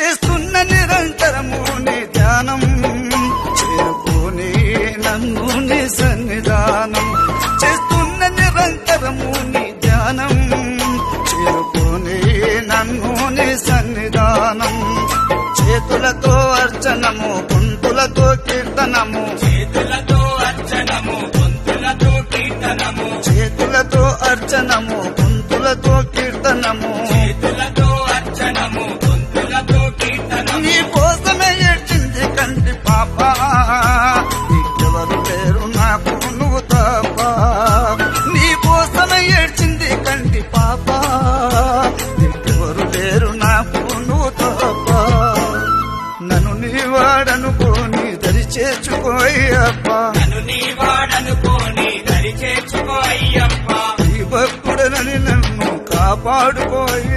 చేస్తున్న నిరంతరము నీ ధ్యానం. చేరుకోని నన్ను నీ సన్నిధానం. చేస్తున్న నిరంతరము నీ ధ్యానం. చేరుకోని నన్ను నీ సన్నిధానం. చేతులతో అర్చనము కుంతులతో కీర్తనము. చేతులతో అర్చనము గొంతులతో కీర్తనము. చేతులతో అర్చనము కుంతులతో కీర్తనము. కంటి పాప నీకెవరు లేరు నాకు నువ్వు తప్ప. నీ ఏడ్చింది కంటి పాప నీకెవరు లేరు నాకు నువ్వు తప్ప. నన్ను నీ వాడనుకోని దరి చేర్చుకోయ్యప్ప. నన్ను నీ వాడనుకోని దరి చేర్చుకో అయ్యప్ప ఈ భక్తుడనని నన్ను కాపాడుకోయ్య